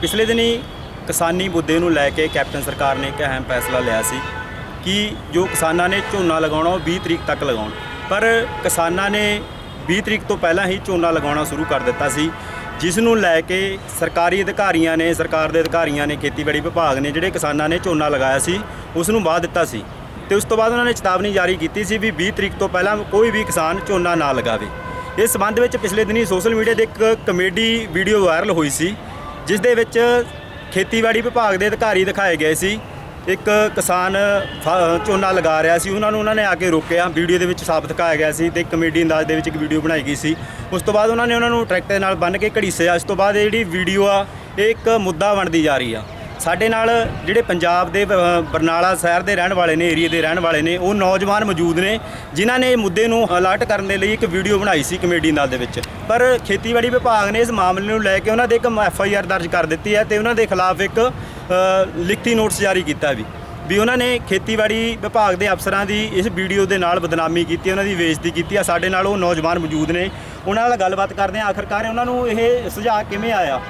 ਪਿਛਲੇ ਦਿਨੀ ਕਿਸਾਨੀ ਮੁੱਦੇ ਨੂੰ ਲੈ ਕੇ ਕੈਪਟਨ ਸਰਕਾਰ ਨੇ ਇੱਕ ਅਹਿਮ ਫੈਸਲਾ ਲਿਆ ਸੀ ਕਿ ਜੋ ਕਿਸਾਨਾਂ ਨੇ ਝੋਨਾ ਲਗਾਉਣਾ ਉਹ 20 ਤਰੀਕ ਤੱਕ ਲਗਾਉਣ। ਪਰ ਕਿਸਾਨਾਂ ਨੇ 20 ਤਰੀਕ ਤੋਂ ਪਹਿਲਾਂ ਹੀ ਝੋਨਾ ਲਗਾਉਣਾ ਸ਼ੁਰੂ ਕਰ ਦਿੱਤਾ ਸੀ, ਜਿਸ ਨੂੰ ਲੈ ਕੇ ਸਰਕਾਰੀ ਅਧਿਕਾਰੀਆਂ ਨੇ, ਸਰਕਾਰ ਦੇ ਅਧਿਕਾਰੀਆਂ ਨੇ, ਖੇਤੀਬਾੜੀ ਵਿਭਾਗ ਨੇ ਜਿਹੜੇ ਕਿਸਾਨਾਂ ਨੇ ਝੋਨਾ ਲਗਾਇਆ ਸੀ, ਉਸ ਨੂੰ ਵਾਹ ਦਿੱਤਾ ਸੀ। ਤੇ ਉਸ ਤੋਂ ਬਾਅਦ ਉਹਨਾਂ ਨੇ ਚੇਤਾਵਨੀ ਜਾਰੀ ਕੀਤੀ ਸੀ ਵੀ 20 ਤਰੀਕ ਤੋਂ ਪਹਿਲਾਂ ਕੋਈ ਵੀ ਕਿਸਾਨ ਝੋਨਾ ਨਾ ਲਗਾਵੇ। ਇਸ ਸੰਬੰਧ ਵਿੱਚ ਪਿਛਲੇ ਦਿਨੀ ਸੋਸ਼ਲ ਮੀਡੀਆ ਤੇ ਇੱਕ ਕਮੇਡੀ ਵੀਡੀਓ ਵਾਇਰਲ ਹੋਈ ਸੀ। ਜਿਸ ਦੇ ਵਿੱਚ ਖੇਤੀਬਾੜੀ ਵਿਭਾਗ ਦੇ ਅਧਿਕਾਰੀ ਦਿਖਾਏ ਗਏ ਸੀ। ਇੱਕ ਕਿਸਾਨ ਫ- ਝੋਨਾ ਲਗਾ ਰਿਹਾ ਸੀ। ਉਹਨਾਂ ਨੂੰ ਉਹਨਾਂ ਨੇ ਆ ਕੇ ਰੋਕਿਆ। ਵੀਡੀਓ ਦੇ ਵਿੱਚ ਸਾਫ਼ ਦਿਖਾਇਆ ਗਿਆ ਸੀ ਤੇ ਕਮੇਡੀ ਅੰਦਾਜ਼ ਦੇ ਵਿੱਚ ਇੱਕ ਵੀਡੀਓ ਬਣਾਈ ਗਈ ਸੀ। ਉਸ ਤੋਂ ਬਾਅਦ ਉਹਨਾਂ ਨੇ ਉਹਨਾਂ ਨੂੰ ਟਰੈਕਟਰ ਨਾਲ ਬੰਨ੍ਹ ਕੇ ਘੜੀਸਿਆ। ਉਸ ਤੋਂ ਬਾਅਦ ਇਹ ਜਿਹੜੀ ਵੀਡੀਓ ਆ, ਇਹ ਇੱਕ ਮੁੱਦਾ ਬਣਦੀ ਜਾ ਰਹੀ ਆ। ਸਾਡੇ ਨਾਲ ਜਿਹੜੇ ਪੰਜਾਬ ਦੇ ਬਰਨਾਲਾ ਸ਼ਹਿਰ ਦੇ ਰਹਿਣ ਵਾਲੇ ਨੇ ਏਰੀਆ ਦੇ ਰਹਿਣ ਵਾਲੇ ਨੇ, ਉਹ ਨੌਜਵਾਨ ਮੌਜੂਦ ਨੇ, ਜਿਨ੍ਹਾਂ ਨੇ ਇਹ ਮੁੱਦੇ ਨੂੰ ਅਲਰਟ ਕਰਨ ਦੇ ਲਈ ਇੱਕ ਵੀਡੀਓ ਬਣਾਈ ਸੀ ਕਮੇਡੀ ਨਾਲ ਦੇ ਵਿੱਚ। ਪਰ ਖੇਤੀਬਾੜੀ ਵਿਭਾਗ ਨੇ ਇਸ ਮਾਮਲੇ ਨੂੰ ਲੈ ਕੇ ਉਹਨਾਂ ਦੇ ਇੱਕ ਐਫ ਆਈ ਆਰ ਦਰਜ ਕਰ ਦਿੱਤੀ ਹੈ ਤੇ ਉਹਨਾਂ ਦੇ ਖਿਲਾਫ ਇੱਕ ਲਿਖਤੀ ਨੋਟਿਸ ਜਾਰੀ ਕੀਤਾ ਵੀ। ਵੀ ਉਹਨਾਂ ਨੇ ਖੇਤੀਬਾੜੀ ਵਿਭਾਗ ਦੇ ਅਫਸਰਾਂ ਦੀ ਇਸ ਵੀਡੀਓ ਦੇ ਨਾਲ ਬਦਨਾਮੀ ਕੀਤੀ, ਉਹਨਾਂ ਦੀ ਬੇਇੱਜ਼ਤੀ ਕੀਤੀ ਆ, ਸਾਡੇ ਨਾਲ ਉਹ ਨੌਜਵਾਨ ਮੌਜੂਦ ਨੇ। ਉਹਨਾਂ ਨਾਲ ਗੱਲਬਾਤ ਕਰਦੇ ਆ ਆਖਰਕਾਰ ਉਹਨਾਂ ਨੂੰ ਇਹ ਸੁਝਾਅ ਕਿਵੇਂ ਆਇਆ?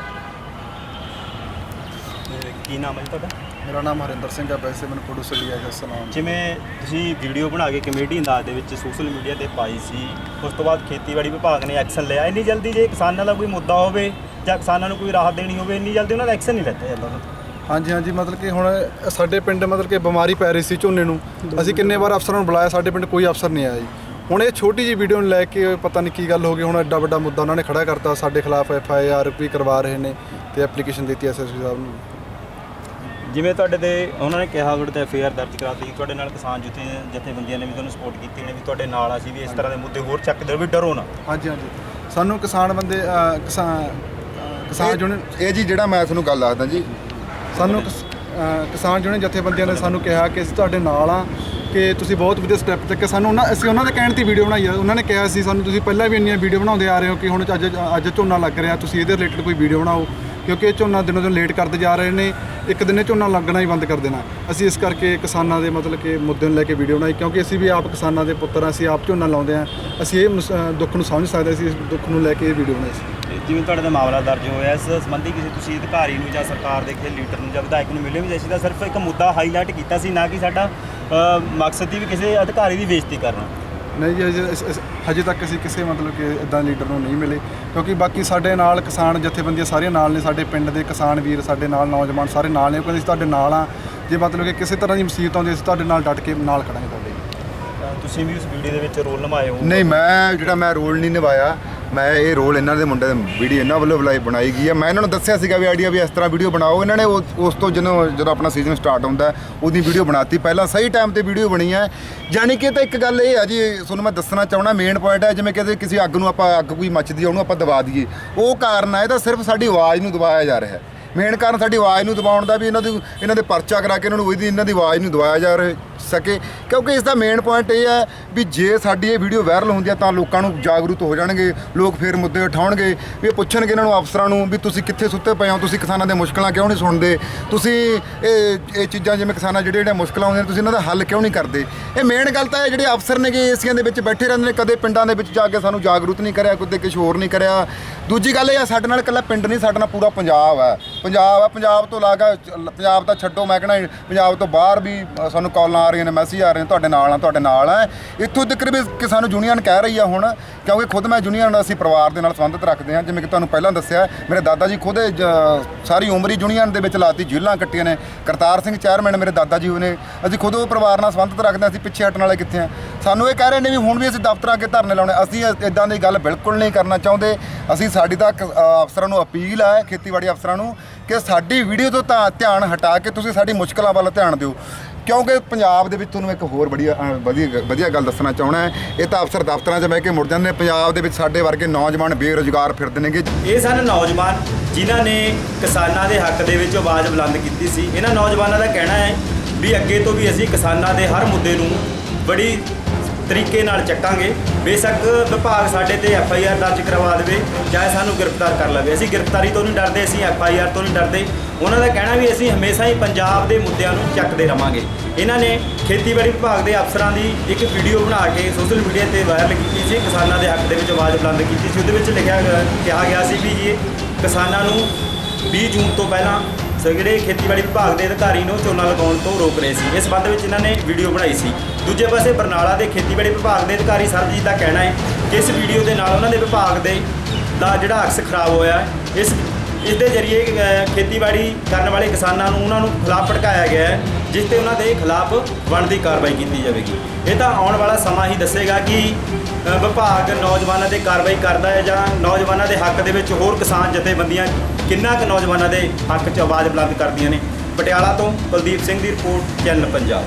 ਕੀ ਨਾਮ ਹੈ ਜੀ ਤੁਹਾਡਾ? ਮੇਰਾ ਨਾਮ ਹਰਿੰਦਰ ਸਿੰਘ ਹੈ ਵੈਸੇ ਮੈਨੂੰ ਪ੍ਰੋਡਿਊਸਰ ਲਿਆ ਹੈ ਸਲਾਮ ਜਿਵੇਂ ਤੁਸੀਂ ਵੀਡੀਓ ਬਣਾ ਕੇ ਕਮੇਡੀ ਅੰਦਾਜ਼ ਦੇ ਵਿੱਚ ਸੋਸ਼ਲ ਮੀਡੀਆ ਤੇ ਪਾਈ ਸੀ ਉਸ ਤੋਂ ਬਾਅਦ ਖੇਤੀਬਾੜੀ ਵਿਭਾਗ ਨੇ ਐਕਸ਼ਨ ਲਿਆ। ਇੰਨੀ ਜਲਦੀ ਜੇ ਕਿਸਾਨਾਂ ਦਾ ਕੋਈ ਮੁੱਦਾ ਹੋਵੇ ਜਾਂ ਕਿਸਾਨਾਂ ਨੂੰ ਕੋਈ ਰਾਹਤ ਦੇਣੀ ਹੋਵੇ ਇੰਨੀ ਜਲਦੀ ਉਹਨਾਂ ਦਾ ਐਕਸ਼ਨ ਨਹੀਂ ਲੈਂਦਾ ਜਾਂਦਾ ਹਾਂਜੀ ਹਾਂਜੀ ਮਤਲਬ ਕਿ ਹੁਣ ਸਾਡੇ ਪਿੰਡ ਮਤਲਬ ਕਿ ਬਿਮਾਰੀ ਪੈ ਰਹੀ ਸੀ ਝੋਨੇ ਨੂੰ। ਅਸੀਂ ਕਿੰਨੇ ਵਾਰ ਅਫਸਰਾਂ ਨੂੰ ਬੁਲਾਇਆ ਸਾਡੇ ਪਿੰਡ ਕੋਈ ਅਫਸਰ ਨਹੀਂ ਆਇਆ ਜੀ। ਹੁਣ ਇਹ ਛੋਟੀ ਜਿਹੀ ਵੀਡੀਓ ਨੂੰ ਲੈ ਕੇ ਪਤਾ ਨਹੀਂ ਕੀ ਗੱਲ ਹੋ ਗਈ ਹੁਣ ਐਡਾ ਵੱਡਾ ਮੁੱਦਾ ਉਹਨਾਂ ਨੇ ਖੜਾ ਕਰਤਾ। ਸਾਡੇ ਖਿਲਾਫ ਐਫ ਆਈ ਆਰ ਵੀ ਕਰਵਾ ਰਹੇ ਨੇ ਤੇ ਐਪਲੀਕੇਸ਼ਨ ਦਿੱਤੀ ਐਸਐਸਪੀ ਸਾਹਿਬ ਨੂੰ। ਜਿਵੇਂ ਤੁਹਾਡੇ ਤੇ ਉਹਨਾਂ ਨੇ ਕਿਹਾ ਤੁਹਾਡੇ ਤੇ ਐਫਆਈਆਰ ਦਰਜ ਕਰਾਤੀ ਤੁਹਾਡੇ ਨਾਲ ਕਿਸਾਨ ਜੁੱਥੇ ਜਥੇਬੰਦੀਆਂ ਨੇ ਵੀ ਤੁਹਾਨੂੰ ਸਪੋਰਟ ਕੀਤੀ ਨੇ ਵੀ ਤੁਹਾਡੇ ਨਾਲ ਅਸੀਂ ਵੀ ਇਸ ਤਰ੍ਹਾਂ ਦੇ ਮੁੱਦੇ ਹੋਰ ਚੱਕਦੇ ਰਹੋ ਵੀ ਡਰੋ ਨਾ। ਹਾਂਜੀ ਹਾਂਜੀ। ਸਾਨੂੰ ਕਿਸਾਨ ਬੰਦੇ ਕਿਸਾਨ ਕਿਸਾਨ ਜੁਣ ਇਹ ਜੀ ਜਿਹੜਾ ਮੈਂ ਤੁਹਾਨੂੰ ਗੱਲ ਦੱਸਦਾ ਜੀ। ਸਾਨੂੰ ਕਿਸਾਨ ਜੁਣੇ ਜਥੇਬੰਦੀਆਂ ਨੇ ਸਾਨੂੰ ਕਿਹਾ ਕਿ ਅਸੀਂ ਤੁਹਾਡੇ ਨਾਲ ਆ ਕਿ ਤੁਸੀਂ ਬਹੁਤ ਵਧੀਆ ਸਟੈਪ ਚੱਕੇ। ਸਾਨੂੰ ਉਹਨਾਂ ਅਸੀਂ ਉਹਨਾਂ ਦੇ ਕਹਿਣ ਤੇ ਵੀਡੀਓ ਬਣਾਈ ਆ। ਉਹਨਾਂ ਨੇ ਕਿਹਾ ਸੀ ਸਾਨੂੰ ਤੁਸੀਂ ਪਹਿਲਾਂ ਵੀ ਇੰਨੀਆਂ ਵੀਡੀਓ ਬਣਾਉਂਦੇ ਆ ਰਹੇ ਹੋ ਕਿ ਹੁਣ ਅੱਜ ਅੱਜ ਝੋਨਾ ਲੱਗ ਰਿਹਾ ਤੁਸੀਂ ਇਹਦੇ ਰਿਲੇਟਡ ਕੋਈ ਵੀਡੀਓ ਬਣਾਓ। ਕਿਉਂਕਿ ਇਹ ਝੋਨਾ ਦਿਨੋਂ ਦਿਨ ਲੇਟ ਕਰਦੇ ਜਾ ਰਹੇ ਨੇ ਇੱਕ ਦਿਨ ਇਹ ਝੋਨਾ ਲੱਗਣਾ ਹੀ ਬੰਦ ਕਰ ਦੇਣਾ। ਅਸੀਂ ਇਸ ਕਰਕੇ ਕਿਸਾਨਾਂ ਦੇ ਮਤਲਬ ਕਿ ਮੁੱਦੇ ਨੂੰ ਲੈ ਕੇ ਵੀਡੀਓ ਬਣਾਈ ਕਿਉਂਕਿ ਅਸੀਂ ਵੀ ਆਪ ਕਿਸਾਨਾਂ ਦੇ ਪੁੱਤਰ ਹਾਂ ਅਸੀਂ ਆਪ ਝੋਨਾ ਲਾਉਂਦੇ ਹਾਂ। ਅਸੀਂ ਇਹ ਮੁਸ ਅ, ਦੁੱਖ ਨੂੰ ਸਮਝ ਸਕਦੇ ਅਸੀਂ ਇਸ ਦੁੱਖ ਨੂੰ ਲੈ ਕੇ ਇਹ ਵੀਡੀਓ ਬਣਾਈ ਸੀ। ਜਿਵੇਂ ਤੁਹਾਡੇ ਦਾ ਮਾਮਲਾ ਦਰਜ ਹੋਇਆ ਇਸ ਸੰਬੰਧੀ ਕਿਸੇ ਤੁਸੀਂ ਅਧਿਕਾਰੀ ਨੂੰ ਜਾਂ ਸਰਕਾਰ ਦੇ ਕਿਸੇ ਲੀਡਰ ਨੂੰ ਜਾਂ ਵਿਧਾਇਕ ਨੂੰ ਮਿਲੇ ਵੀ ਅਸੀਂ ਤਾਂ ਸਿਰਫ ਇੱਕ ਮੁੱਦਾ ਹਾਈਲਾਈਟ ਕੀਤਾ ਸੀ ਨਾ ਕਿ ਸਾਡਾ ਅ, ਮਕਸਦ ਸੀ ਵੀ ਕਿਸੇ ਅਧਿਕਾਰੀ ਦੀ ਬੇਇੱਜ਼ਤੀ ਕਰਨਾ। ਨਹੀਂ ਜੀ ਅਸ- ਹਜੇ ਤੱਕ ਅਸੀਂ ਕਿਸੇ ਮਤਲਬ ਕਿ ਇਦਾਂ ਲੀਡਰ ਨੂੰ ਨਹੀਂ ਮਿਲੇ। ਕਿਉਂਕਿ ਬਾਕੀ ਸਾਡੇ ਨਾਲ ਕਿਸਾਨ ਜਥੇਬੰਦੀਆਂ ਸਾਰੀਆਂ ਨਾਲ ਨੇ ਸਾਡੇ ਪਿੰਡ ਦੇ ਕਿਸਾਨ ਵੀਰ ਸਾਡੇ ਨਾਲ ਨੌਜਵਾਨ ਸਾਰੇ ਨਾਲ ਨੇ ਉਹ ਕਹਿੰਦੇ ਅਸੀਂ ਤੁਹਾਡੇ ਨਾਲ ਆ ਜੇ ਮਤਲਬ ਕਿ ਕਿਸੇ ਤਰ੍ਹਾਂ ਦੀ ਮੁਸੀਬਤ ਆਉਂਦੀ ਅਸੀਂ ਤੁਹਾਡੇ ਨਾਲ ਡਟ ਕੇ ਨਾਲ ਖੜਾਂਗੇ ਤੁਹਾਡੇ। ਤਾਂ ਤੁਸੀਂ ਵੀ ਉਸ ਵੀਡੀਓ ਦੇ ਵਿੱਚ ਰੋਲ ਨਿਭਾਏ ਹੋ ਨਹੀਂ ਮੈਂ ਜਿਹੜਾ ਮੈਂ ਰੋਲ ਨਹੀਂ ਨਿਭਾਇਆ ਮੈਂ ਇਹ ਰੋਲ ਇਹਨਾਂ ਦੇ ਮੁੰਡੇ ਦੇ ਵੀਡੀਓ ਇਹਨਾਂ ਵੱਲੋਂ ਬੁਲਾਈ ਬਣਾਈ ਗਈ ਹੈ। ਮੈਂ ਇਹਨਾਂ ਨੂੰ ਦੱਸਿਆ ਸੀਗਾ ਵੀ ਆਈਡੀਆ ਵੀ ਇਸ ਤਰ੍ਹਾਂ ਵੀਡੀਓ ਬਣਾਓ। ਇਹਨਾਂ ਨੇ ਉਸ ਤੋਂ ਜਦੋਂ ਜਦੋਂ ਆਪਣਾ ਸੀਜ਼ਨ ਸਟਾਰਟ ਹੁੰਦਾ, ਉਹਦੀ ਵੀਡੀਓ ਬਣਾਤੀ। ਪਹਿਲਾਂ ਸਹੀ ਟਾਈਮ ਤੇ ਵੀਡੀਓ ਬਣੀ ਹੈ। ਯਾਨੀ ਕਿ ਤਾਂ ਇੱਕ ਗੱਲ ਇਹ ਹੈ ਜੀ, ਤੁਹਾਨੂੰ ਮੈਂ ਦੱਸਣਾ ਚਾਹਣਾ ਮੇਨ ਪੁਆਇੰਟ ਹੈ, ਜਿਵੇਂ ਕਹਿੰਦੇ ਕਿਸੇ ਅੱਗ ਨੂੰ ਆਪਾਂ ਅੱਗ ਕੋਈ ਮੱਚਦੀ ਹੈ ਉਹਨੂੰ ਆਪਾਂ ਦਬਾ ਦਈਏ। ਉਹ ਕਾਰਨ ਹੈ ਇਹਦਾ ਸਿਰਫ ਸਾਡੀ ਆਵਾਜ਼ ਨੂੰ ਦਬਾਇਆ ਜਾ ਰਿਹਾ ਹੈ। ਮੇਨ ਕਾਰਨ ਸਾਡੀ ਆਵਾਜ਼ ਨੂੰ ਦਬਾਉਣ ਦਾ ਵੀ ਇਹਨਾਂ ਦੀ ਇਹਨਾਂ ਦੇ ਪਰਚਾ ਕਰਾ ਕੇ ਇਹਨਾਂ ਨੂੰ ਉਹਦੀ ਇਹਨਾਂ ਦੀ ਆਵਾਜ਼ ਨੂੰ ਦਬਾਇਆ ਜਾ ਰਿਹਾ ਸਕੇ। ਕਿਉਂਕਿ ਇਸ ਦਾ ਮੇਨ ਪੁਆਇੰਟ ਇਹ ਹੈ ਵੀ ਜੇ ਸਾਡੀ ਇਹ ਵੀਡੀਓ ਵਾਇਰਲ ਹੁੰਦੀ ਹੈ ਤਾਂ ਲੋਕਾਂ ਨੂੰ ਜਾਗਰੂਕ ਹੋ ਜਾਣਗੇ, ਲੋਕ ਫਿਰ ਮੁੱਦੇ ਉਠਾਉਣਗੇ, ਵੀ ਇਹ ਪੁੱਛਣਗੇ ਇਹਨਾਂ ਨੂੰ ਅਫਸਰਾਂ ਨੂੰ ਵੀ ਤੁਸੀਂ ਕਿੱਥੇ ਸੁੱਤੇ ਪਏ ਹੋ, ਤੁਸੀਂ ਕਿਸਾਨਾਂ ਦੇ ਮੁਸ਼ਕਲਾਂ ਕਿਉਂ ਨਹੀਂ ਸੁਣਦੇ? ਤੁਸੀਂ ਇਹ ਇਹ ਚੀਜ਼ਾਂ ਜਿਵੇਂ ਕਿਸਾਨਾਂ ਜਿਹੜੇ ਜਿਹੜੇ ਮੁਸ਼ਕਲਾਂ ਆਉਂਦੀਆਂ ਤੁਸੀਂ ਇਹਨਾਂ ਦਾ ਹੱਲ ਕਿਉਂ ਨਹੀਂ ਕਰਦੇ? ਇਹ ਮੇਨ ਗੱਲ ਤਾਂ ਇਹ ਜਿਹੜੇ ਅਫਸਰ ਨੇਗੇ, ਏਸੀਆਂ ਦੇ ਵਿੱਚ ਬੈਠੇ ਰਹਿੰਦੇ ਨੇ, ਕਦੇ ਪਿੰਡਾਂ ਦੇ ਵਿੱਚ ਜਾ ਕੇ ਸਾਨੂੰ ਜਾਗਰੂਕ ਨਹੀਂ ਕਰਿਆ ਕਦੇ ਕੁਝ ਹੋਰ ਨਹੀਂ ਕਰਿਆ। ਦੂਜੀ ਗੱਲ ਇਹ ਆ, ਸਾਡੇ ਨਾਲ ਇਕੱਲਾ ਪਿੰਡ ਨਹੀਂ, ਸਾਡੇ ਨਾਲ ਪੂਰਾ ਪੰਜਾਬ ਹੈ ਪੰਜਾਬ ਆ, ਪੰਜਾਬ ਤੋਂ ਲਾਗਾ ਪੰਜਾਬ ਤਾਂ ਛੱਡੋ, ਮੈਂ ਕਹਿੰਦਾ ਪੰਜਾਬ ਤੋਂ ਬਾਹਰ ਵੀ ਸਾਨੂੰ ਕਾਲਾਂ ਆ ਰਹੀਆਂ ਨੇ, ਮੈਸੇਜ ਆ ਰਹੇ ਨੇ, ਤੁਹਾਡੇ ਨਾਲ ਆ, ਤੁਹਾਡੇ ਨਾਲ ਆ। ਇੱਥੋਂ ਤੱਕ ਵੀ ਕਿ ਸਾਨੂੰ ਯੂਨੀਅਨ ਕਹਿ ਰਹੀ ਆ ਹੁਣ, ਕਿਉਂਕਿ ਖੁਦ ਮੈਂ ਯੂਨੀਅਨ ਨਾਲ ਅਸੀਂ ਪਰਿਵਾਰ ਦੇ ਨਾਲ ਸੰਬੰਧਿਤ ਰੱਖਦੇ ਹਾਂ। ਜਿਵੇਂ ਕਿ ਤੁਹਾਨੂੰ ਪਹਿਲਾਂ ਦੱਸਿਆ, ਮੇਰੇ ਦਾਦਾ ਜੀ ਖੁਦ ਸਾਰੀ ਉਮਰ ਹੀ ਯੂਨੀਅਨ ਦੇ ਵਿੱਚ ਲਾਤੀ, ਜੇਲ੍ਹਾਂ ਕੱਟੀਆਂ ਨੇ। ਕਰਤਾਰ ਸਿੰਘ ਚੇਅਰਮੈਨ ਮੇਰੇ ਦਾਦਾ ਜੀ ਉਹਨੇ। ਅਸੀਂ ਖੁਦ ਉਹ ਪਰਿਵਾਰ ਨਾਲ ਸੰਬੰਧਿਤ ਰੱਖਦੇ ਹਾਂ, ਅਸੀਂ ਪਿੱਛੇ ਹਟਣ ਵਾਲੇ ਕਿੱਥੇ ਆ। ਸਾਨੂੰ ਇਹ ਕਹਿ ਰਹੇ ਨੇ ਵੀ ਹੁਣ ਵੀ ਅਸੀਂ ਦਫ਼ਤਰਾਂ ਅੱਗੇ ਧਰਨੇ ਲਾਉਣੇ ਅਸੀਂ ਇਦਾਂ ਦੀ ਗੱਲ ਬਿਲਕੁਲ ਨਹੀਂ ਕਰਨਾ ਚਾਹੁੰਦੇ। ਅਸੀਂ ਸਾਡੀ ਤਾਂ ਅਫਸਰਾਂ ਨੂੰ ਅਪੀਲ ਹੈ ਖੇਤੀਬਾੜੀ ਅਫਸਰਾਂ ਨੂੰ, ਕਿ ਸਾਡੀ ਵੀਡੀਓ ਤੋਂ ਤਾਂ ਧਿਆਨ ਹਟਾ ਕੇ ਤੁਸੀਂ ਸਾਡੀ ਮੁਸ਼ਕਲਾਂ ਵੱਲ ਧਿਆਨ ਦਿਓ। ਕਿਉਂਕਿ ਪੰਜਾਬ ਦੇ ਵਿੱਚ ਤੁਹਾਨੂੰ ਇੱਕ ਹੋਰ ਬੜੀ ਅ, ਵਧੀਆ ਵਧੀਆ ਗੱਲ ਦੱਸਣਾ ਚਾਹਣਾ ਹੈ। ਇਹ ਤਾਂ ਅਫਸਰ ਦਫ਼ਤਰਾਂ 'ਚ ਬਹਿ ਕੇ ਮੁੜ ਜਾਂਦੇ ਨੇ। ਪੰਜਾਬ ਦੇ ਵਿੱਚ ਸਾਡੇ ਵਰਗੇ ਨੌਜਵਾਨ ਬੇਰੁਜ਼ਗਾਰ ਫਿਰਦੇ ਨੇਗੇ। ਇਹ ਸਨ ਨੌਜਵਾਨ ਜਿਨ੍ਹਾਂ ਨੇ ਕਿਸਾਨਾਂ ਦੇ ਹੱਕ ਦੇ ਵਿੱਚ ਆਵਾਜ਼ ਬੁਲੰਦ ਕੀਤੀ ਸੀ। ਇਹਨਾਂ ਨੌਜਵਾਨਾਂ ਦਾ ਕਹਿਣਾ ਹੈ ਵੀ ਅੱਗੇ ਤੋਂ ਵੀ ਅਸੀਂ ਕਿਸਾਨਾਂ ਦੇ ਹਰ ਮੁੱਦੇ ਨੂੰ ਬੜੀ ਤਰੀਕੇ ਨਾਲ ਚੱਕਾਂਗੇ। ਬੇਸ਼ੱਕ ਵਿਭਾਗ ਸਾਡੇ ਤੇ ਐਫ ਆਈ ਆਰ ਦਰਜ ਕਰਵਾ ਦੇਵੇ ਚਾਹੇ ਸਾਨੂੰ ਗ੍ਰਿਫਤਾਰ ਕਰ ਲਵੇ। ਅਸੀਂ ਗ੍ਰਿਫਤਾਰੀ ਤੋਂ ਨਹੀਂ ਡਰਦੇ, ਅਸੀਂ ਐਫ ਆਈ ਆਰ ਤੋਂ ਨਹੀਂ ਡਰਦੇ। ਉਹਨਾਂ ਦਾ ਕਹਿਣਾ ਵੀ ਅਸੀਂ ਹਮੇਸ਼ਾ ਹੀ ਪੰਜਾਬ ਦੇ ਮੁੱਦਿਆਂ ਨੂੰ ਚੱਕਦੇ ਰਵਾਂਗੇ। ਇਹਨਾਂ ਨੇ ਖੇਤੀਬਾੜੀ ਵਿਭਾਗ ਦੇ ਅਫਸਰਾਂ ਦੀ ਇੱਕ ਵੀਡੀਓ ਬਣਾ ਕੇ ਸੋਸ਼ਲ ਮੀਡੀਆ ਤੇ ਵਾਇਰਲ ਕੀਤੀ ਸੀ। ਕਿਸਾਨਾਂ ਦੇ ਹੱਕ ਦੇ ਵਿੱਚ ਆਵਾਜ਼ ਬੁਲੰਦ ਕੀਤੀ ਸੀ। ਉਹਦੇ ਵਿੱਚ ਲਿਖਿਆ, ਕਿਹਾ ਗਿਆ ਸੀ ਵੀ ਇਹ ਕਿਸਾਨਾਂ ਨੂੰ 20 ਜੂਨ ਤੋਂ ਪਹਿਲਾਂ ਸ- ਜਿਹੜੇ ਖੇਤੀਬਾੜੀ ਵਿਭਾਗ ਦੇ ਅਧਿਕਾਰੀ ਨੂੰ ਝੋਨਾ ਲਗਾਉਣ ਤੋਂ ਰੋਕ ਰਹੇ ਸੀ। ਇਸ ਸੰਬੰਧ ਵਿੱਚ ਇਹਨਾਂ ਨੇ ਵੀਡੀਓ ਬਣਾਈ ਸੀ। ਦੂਜੇ ਪਾਸੇ ਬਰਨਾਲਾ ਦੇ ਖੇਤੀਬਾੜੀ ਵਿਭਾਗ ਦੇ ਅਧਿਕਾਰੀ ਸਰਬਜੀਤ ਦਾ ਕਹਿਣਾ ਹੈ ਕਿ ਇਸ ਵੀਡੀਓ ਦੇ ਨਾਲ ਉਹਨਾਂ ਦੇ ਵਿਭਾਗ ਦੇ ਦਾ ਜਿਹੜਾ ਅਕਸ ਖਰਾਬ ਹੋਇਆ ਇਸ ਇਸ ਦੇ ਜ਼ਰੀਏ ਖੇਤੀਬਾੜੀ ਕਰਨ ਵਾਲੇ ਕਿਸਾਨਾਂ ਨੂੰ, ਉਹਨਾਂ ਨੂੰ ਖਿਲਾਫ ਭੜਕਾਇਆ ਗਿਆ ਹੈ। ਜਿਸ ਤੇ ਉਹਨਾਂ ਦੇ ਖਿਲਾਫ ਬਣਦੀ ਕਾਰਵਾਈ ਕੀਤੀ ਜਾਵੇਗੀ। ਇਹ ਤਾਂ ਆਉਣ ਵਾਲਾ ਸਮਾਂ ਹੀ ਦੱਸੇਗਾ ਕਿ ਵਿਭਾਗ ਨੌਜਵਾਨਾਂ ਤੇ ਕਾਰਵਾਈ ਕਰਦਾ ਹੈ ਜਾਂ ਨੌਜਵਾਨਾਂ ਦੇ ਹੱਕ ਦੇ ਵਿੱਚ ਹੋਰ ਕਿਸਾਨ ਜਥੇਬੰਦੀਆਂ ਕਿੰਨਾ ਕੁ ਨੌਜਵਾਨਾਂ ਦੇ ਹੱਕ 'ਚ ਆਵਾਜ਼ ਬੁਲੰਦ ਕਰਦੀਆਂ ਨੇ? ਪਟਿਆਲਾ ਤੋਂ ਕੁਲਦੀਪ ਸਿੰਘ ਦੀ ਰਿਪੋਰਟ, ਚੈਨਲ ਪੰਜਾਬ।